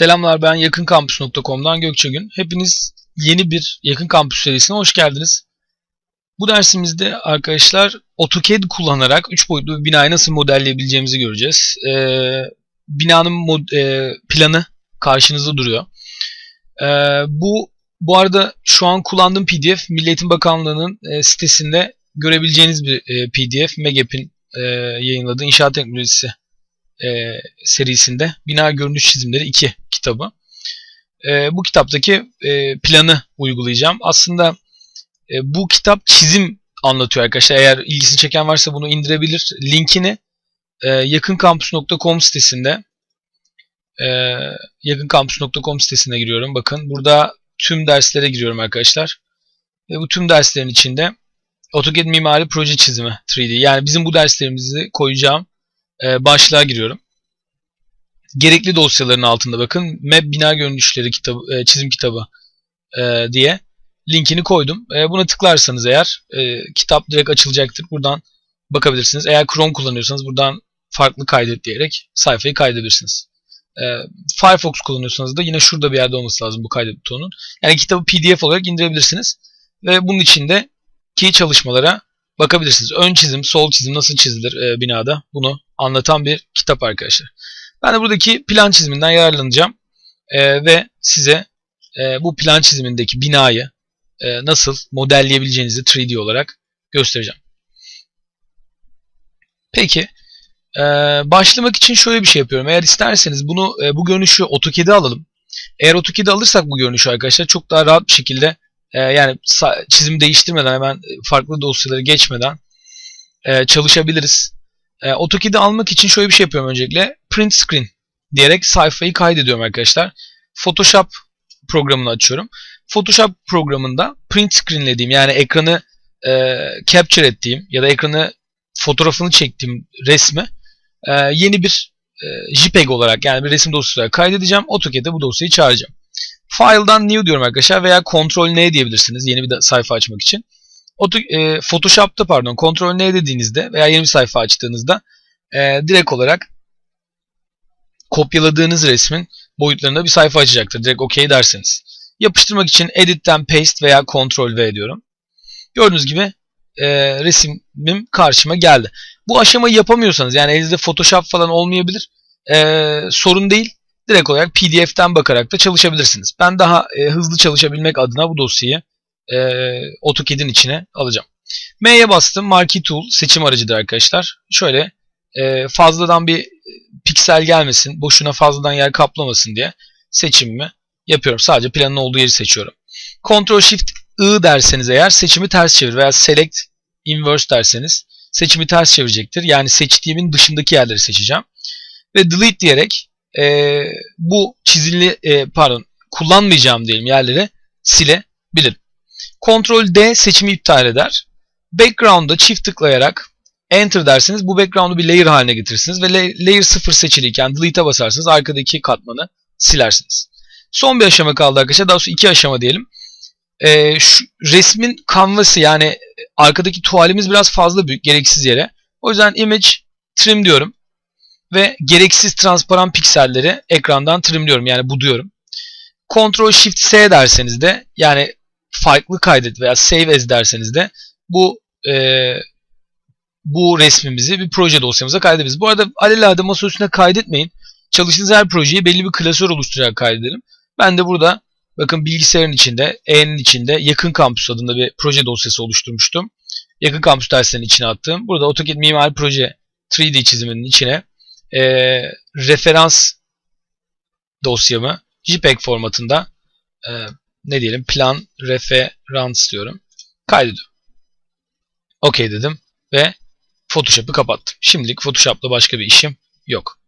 Selamlar ben yakınkampüs.com'dan Gökçe Hepiniz yeni bir Yakın Kampüs serisine hoş geldiniz. Bu dersimizde arkadaşlar AutoCAD kullanarak 3 boyutlu bir binayı nasıl modelleyebileceğimizi göreceğiz. Ee, binanın mod, e, planı karşınızda duruyor. Ee, bu bu arada şu an kullandığım PDF Milli Eğitim Bakanlığı'nın e, sitesinde görebileceğiniz bir e, PDF. MEGAP'in e, yayınladığı İnşaat Teknolojisi e, serisinde Bina Görünüş Çizimleri 2 kitabı. E, bu kitaptaki e, planı uygulayacağım. Aslında e, bu kitap çizim anlatıyor arkadaşlar. Eğer ilgisini çeken varsa bunu indirebilir. Linkini e, yakınkampus.com sitesinde e, yakınkampus.com sitesine giriyorum. Bakın burada tüm derslere giriyorum arkadaşlar. Ve bu tüm derslerin içinde AutoCAD mimari proje çizimi 3D. Yani bizim bu derslerimizi koyacağım e, başlığa giriyorum. Gerekli dosyaların altında bakın Map Bina Görünüşleri kitabı, e, çizim kitabı e, diye linkini koydum. E, buna tıklarsanız eğer e, kitap direkt açılacaktır. Buradan bakabilirsiniz. Eğer Chrome kullanıyorsanız buradan farklı kaydet diyerek sayfayı kaydedebilirsiniz. E, Firefox kullanıyorsanız da yine şurada bir yerde olması lazım bu kaydet butonunun. Yani kitabı PDF olarak indirebilirsiniz. Ve bunun içinde ki çalışmalara bakabilirsiniz. Ön çizim, sol çizim nasıl çizilir e, binada bunu anlatan bir kitap arkadaşlar. Ben de buradaki plan çiziminden yararlanacağım e, ve size e, bu plan çizimindeki binayı e, nasıl modelleyebileceğinizi 3D olarak göstereceğim. Peki e, başlamak için şöyle bir şey yapıyorum. Eğer isterseniz bunu e, bu görünüşü AutoCAD'e alalım. Eğer AutoCAD'e alırsak bu görünüşü arkadaşlar çok daha rahat bir şekilde e, yani çizim değiştirmeden hemen farklı dosyaları geçmeden e, çalışabiliriz. E, AutoCAD'i almak için şöyle bir şey yapıyorum öncelikle. Print screen diyerek sayfayı kaydediyorum arkadaşlar. Photoshop programını açıyorum. Photoshop programında print screenlediğim yani ekranı e, capture ettiğim ya da ekranı fotoğrafını çektiğim resmi e, yeni bir e, JPEG olarak yani bir resim dosyasına kaydedeceğim. AutoCAD'e bu dosyayı çağıracağım. File'dan new diyorum arkadaşlar veya Ctrl N diyebilirsiniz yeni bir sayfa açmak için. Auto, e, Photoshop'ta pardon Ctrl N dediğinizde veya yeni bir sayfa açtığınızda e, direkt olarak kopyaladığınız resmin boyutlarında bir sayfa açacaktır. Direkt OK derseniz. Yapıştırmak için Edit'ten Paste veya Ctrl V diyorum. Gördüğünüz gibi e, resimim karşıma geldi. Bu aşamayı yapamıyorsanız yani elinizde Photoshop falan olmayabilir. E, sorun değil. Direkt olarak PDF'ten bakarak da çalışabilirsiniz. Ben daha e, hızlı çalışabilmek adına bu dosyayı e, AutoCAD'in içine alacağım. M'ye bastım. Marquee Tool seçim aracıdır arkadaşlar. Şöyle e, fazladan bir piksel gelmesin, boşuna fazladan yer kaplamasın diye seçimimi yapıyorum. Sadece planın olduğu yeri seçiyorum. Ctrl Shift I derseniz eğer seçimi ters çevir veya Select Inverse derseniz seçimi ters çevirecektir. Yani seçtiğimin dışındaki yerleri seçeceğim. Ve Delete diyerek e, bu çizili e, pardon kullanmayacağım diyelim yerleri silebilirim. Ctrl D seçimi iptal eder. Background'a çift tıklayarak Enter derseniz bu background'u bir layer haline getirirsiniz ve layer 0 seçiliyken delete'e basarsınız arkadaki katmanı silersiniz. Son bir aşama kaldı arkadaşlar. Daha sonra iki aşama diyelim. Ee, şu resmin canvas'ı yani arkadaki tuvalimiz biraz fazla büyük gereksiz yere. O yüzden image trim diyorum. Ve gereksiz transparan pikselleri ekrandan trimliyorum yani buduyorum. Ctrl Shift S derseniz de yani farklı kaydet veya save as derseniz de bu e, bu resmimizi bir proje dosyamıza kaydederiz. Bu arada alelade masa üstüne kaydetmeyin. Çalıştığınız her projeyi belli bir klasör oluşturarak kaydedelim. Ben de burada bakın bilgisayarın içinde, E'nin içinde yakın kampüs adında bir proje dosyası oluşturmuştum. Yakın kampüs derslerinin içine attım. Burada AutoCAD mimari proje 3D çiziminin içine e, referans dosyamı JPEG formatında e, ne diyelim plan referans diyorum. Kaydediyorum. OK dedim ve Photoshop'ı kapattım. Şimdilik Photoshop'la başka bir işim yok.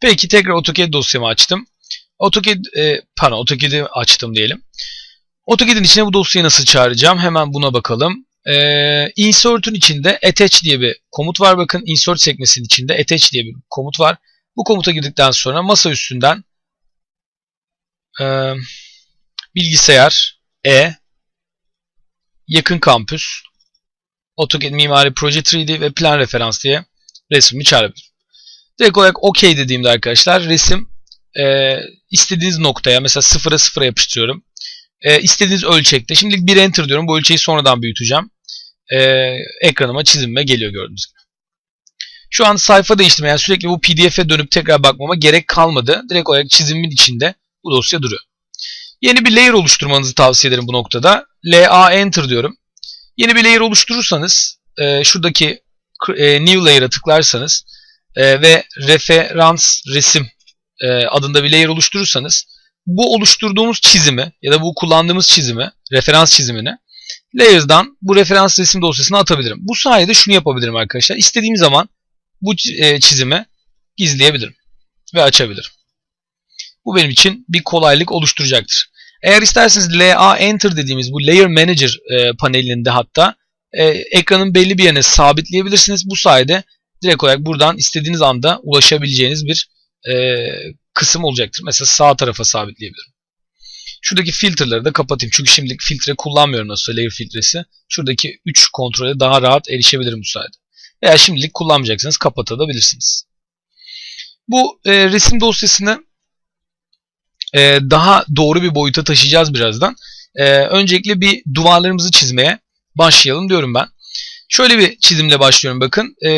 Peki tekrar AutoCAD dosyamı açtım. AutoCAD, e, pardon AutoCAD'i açtım diyelim. AutoCAD'in içine bu dosyayı nasıl çağıracağım? Hemen buna bakalım. E, insert'ün içinde attach diye bir komut var. Bakın insert sekmesinin içinde attach diye bir komut var. Bu komuta girdikten sonra masa üstünden e, bilgisayar E yakın kampüs AutoCAD Mimari Proje 3D ve Plan Referans diye resmimi çağırabilirim. Direkt olarak OK dediğimde arkadaşlar resim e, istediğiniz noktaya mesela sıfıra sıfıra yapıştırıyorum. E, istediğiniz ölçekte. Şimdilik bir enter diyorum. Bu ölçeği sonradan büyüteceğim. E, ekranıma çizimime geliyor gördüğünüz gibi. Şu an sayfa değiştirme yani sürekli bu pdf'e dönüp tekrar bakmama gerek kalmadı. Direkt olarak çizimin içinde bu dosya duruyor. Yeni bir layer oluşturmanızı tavsiye ederim bu noktada. LA Enter diyorum. Yeni bir layer oluşturursanız e, şuradaki e, New Layer'a tıklarsanız e, ve referans resim e, adında bir layer oluşturursanız bu oluşturduğumuz çizimi ya da bu kullandığımız çizimi, referans çizimini Layers'dan bu referans resim dosyasına atabilirim. Bu sayede şunu yapabilirim arkadaşlar. İstediğim zaman bu e, çizimi gizleyebilirim ve açabilirim. Bu benim için bir kolaylık oluşturacaktır. Eğer isterseniz LA Enter dediğimiz bu Layer Manager e, panelinde hatta e, ekranın belli bir yerine sabitleyebilirsiniz. Bu sayede direkt olarak buradan istediğiniz anda ulaşabileceğiniz bir e, kısım olacaktır. Mesela sağ tarafa sabitleyebilirim. Şuradaki filtreleri de kapatayım. Çünkü şimdilik filtre kullanmıyorum nasıl layer filtresi. Şuradaki 3 kontrole daha rahat erişebilirim bu sayede. Veya şimdilik kullanmayacaksınız kapatabilirsiniz. Bu e, resim dosyasını e, daha doğru bir boyuta taşıyacağız birazdan. E, öncelikle bir duvarlarımızı çizmeye başlayalım diyorum ben. Şöyle bir çizimle başlıyorum bakın. E,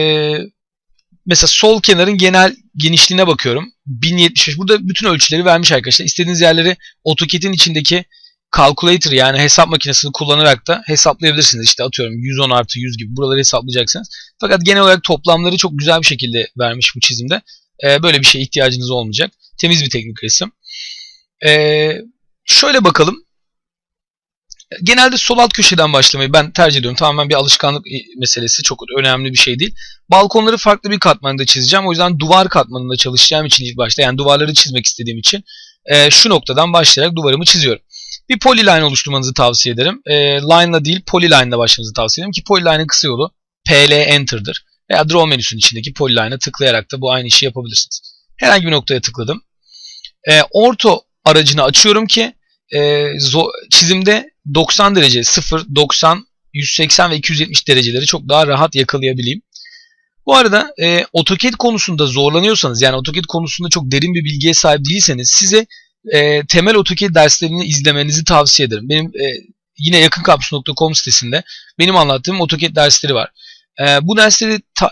mesela sol kenarın genel genişliğine bakıyorum. 1075. Burada bütün ölçüleri vermiş arkadaşlar. İstediğiniz yerleri AutoCAD'in içindeki calculator yani hesap makinesini kullanarak da hesaplayabilirsiniz. İşte atıyorum 110 artı 100 gibi buraları hesaplayacaksınız. Fakat genel olarak toplamları çok güzel bir şekilde vermiş bu çizimde. Ee, böyle bir şeye ihtiyacınız olmayacak. Temiz bir teknik resim. Ee, şöyle bakalım. Genelde sol alt köşeden başlamayı ben tercih ediyorum. Tamamen bir alışkanlık meselesi. Çok önemli bir şey değil. Balkonları farklı bir katmanda çizeceğim. O yüzden duvar katmanında çalışacağım için ilk başta yani duvarları çizmek istediğim için e, şu noktadan başlayarak duvarımı çiziyorum. Bir polyline oluşturmanızı tavsiye ederim. E, line'la değil polyline'la başlamanızı tavsiye ederim ki polyline'ın kısa yolu PL Enter'dır. Veya Draw menüsünün içindeki polyline'a tıklayarak da bu aynı işi yapabilirsiniz. Herhangi bir noktaya tıkladım. E, orto aracını açıyorum ki e, çizimde 90 derece 0, 90, 180 ve 270 dereceleri çok daha rahat yakalayabileyim. Bu arada e, AutoCAD konusunda zorlanıyorsanız yani AutoCAD konusunda çok derin bir bilgiye sahip değilseniz size e, temel AutoCAD derslerini izlemenizi tavsiye ederim. Benim e, yine yakınkampüs.com sitesinde benim anlattığım AutoCAD dersleri var. E, bu dersleri ta,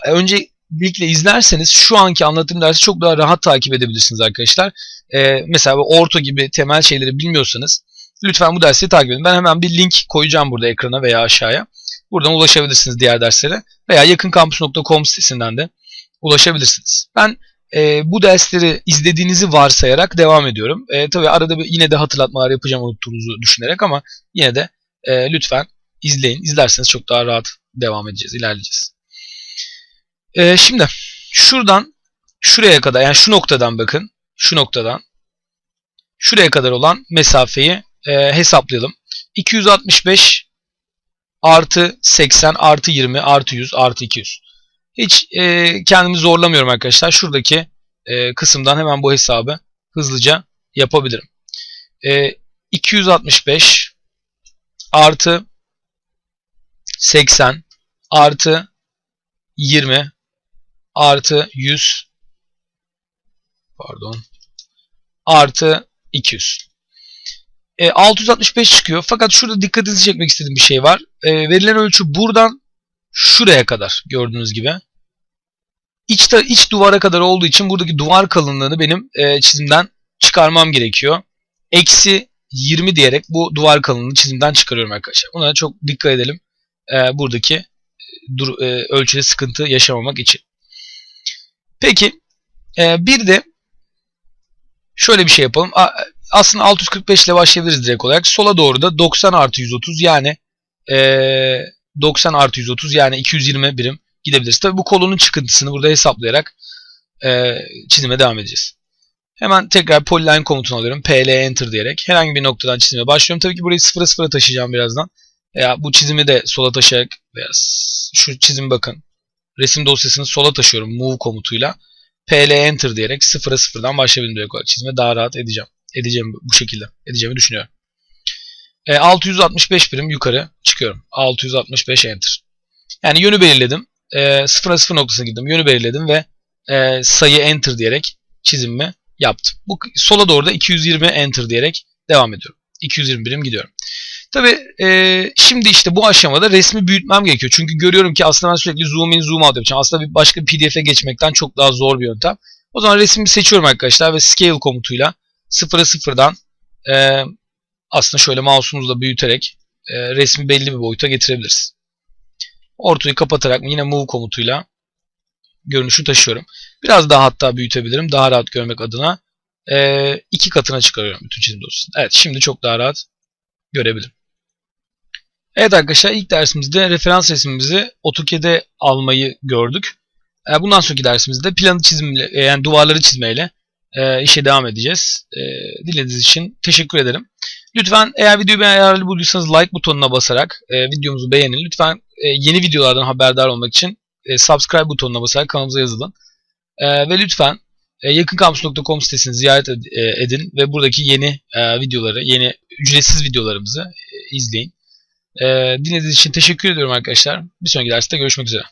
öncelikle izlerseniz şu anki anlattığım dersi çok daha rahat takip edebilirsiniz arkadaşlar. E, mesela orto gibi temel şeyleri bilmiyorsanız lütfen bu dersi takip edin. Ben hemen bir link koyacağım burada ekrana veya aşağıya. Buradan ulaşabilirsiniz diğer derslere veya yakınkampus.com sitesinden de ulaşabilirsiniz. Ben e, bu dersleri izlediğinizi varsayarak devam ediyorum. E, tabii arada bir, yine de hatırlatmalar yapacağım unuttuğunuzu düşünerek ama yine de e, lütfen izleyin. İzlerseniz çok daha rahat devam edeceğiz, ilerleyeceğiz. E, şimdi şuradan şuraya kadar yani şu noktadan bakın. Şu noktadan şuraya kadar olan mesafeyi e, hesaplayalım. 265 artı 80 artı 20 artı 100 artı 200. Hiç e, kendimi zorlamıyorum arkadaşlar. Şuradaki e, kısımdan hemen bu hesabı hızlıca yapabilirim. E, 265 artı 80 artı 20 artı 100 pardon artı 200 e, 665 çıkıyor. Fakat şurada dikkatinizi çekmek istediğim bir şey var. E, verilen ölçü buradan şuraya kadar gördüğünüz gibi. İç, iç duvara kadar olduğu için buradaki duvar kalınlığını benim e, çizimden çıkarmam gerekiyor. Eksi 20 diyerek bu duvar kalınlığını çizimden çıkarıyorum arkadaşlar. Buna çok dikkat edelim. E, buradaki e, dur, e, ölçüde sıkıntı yaşamamak için. Peki e, bir de şöyle bir şey yapalım aslında 645 ile başlayabiliriz direkt olarak. Sola doğru da 90 artı 130 yani e, 90 artı 130 yani 220 birim gidebiliriz. Tabi bu kolonun çıkıntısını burada hesaplayarak e, çizime devam edeceğiz. Hemen tekrar polyline komutunu alıyorum. PL enter diyerek herhangi bir noktadan çizime başlıyorum. Tabii ki burayı sıfıra sıfıra taşıyacağım birazdan. Veya bu çizimi de sola taşıyarak veya şu çizim bakın. Resim dosyasını sola taşıyorum move komutuyla. PL enter diyerek sıfıra sıfırdan başlayabilirim direkt olarak. Çizime daha rahat edeceğim edeceğim bu şekilde. Edeceğimi düşünüyorum. E, 665 birim yukarı çıkıyorum. 665 enter. Yani yönü belirledim. E, 0'a 0 noktasına girdim. Yönü belirledim ve e, sayı enter diyerek çizimimi yaptım. Bu sola doğru da 220 enter diyerek devam ediyorum. 220 birim gidiyorum. Tabi e, şimdi işte bu aşamada resmi büyütmem gerekiyor. Çünkü görüyorum ki aslında ben sürekli zoom in zoom out yapacağım. Aslında bir başka pdf'e geçmekten çok daha zor bir yöntem. O zaman resmi seçiyorum arkadaşlar ve scale komutuyla sıfıra sıfırdan e, aslında şöyle mouse'umuzla büyüterek e, resmi belli bir boyuta getirebiliriz. Ortayı kapatarak yine move komutuyla görünüşü taşıyorum. Biraz daha hatta büyütebilirim. Daha rahat görmek adına e, iki katına çıkarıyorum bütün çizim dosyasını. Evet şimdi çok daha rahat görebilirim. Evet arkadaşlar ilk dersimizde referans resmimizi AutoCAD'e almayı gördük. E, bundan sonraki dersimizde planı çizimle, e, yani duvarları çizmeyle e, işe devam edeceğiz. Dilediğiniz için teşekkür ederim. Lütfen eğer videoyu beğenli bulduysanız like butonuna basarak videomuzu beğenin. Lütfen yeni videolardan haberdar olmak için subscribe butonuna basarak kanalımıza yazılın. Ve lütfen yakınkampus.com sitesini ziyaret ed edin ve buradaki yeni videoları, yeni ücretsiz videolarımızı izleyin. E, dinlediğiniz için teşekkür ediyorum arkadaşlar. Bir sonraki derste görüşmek üzere.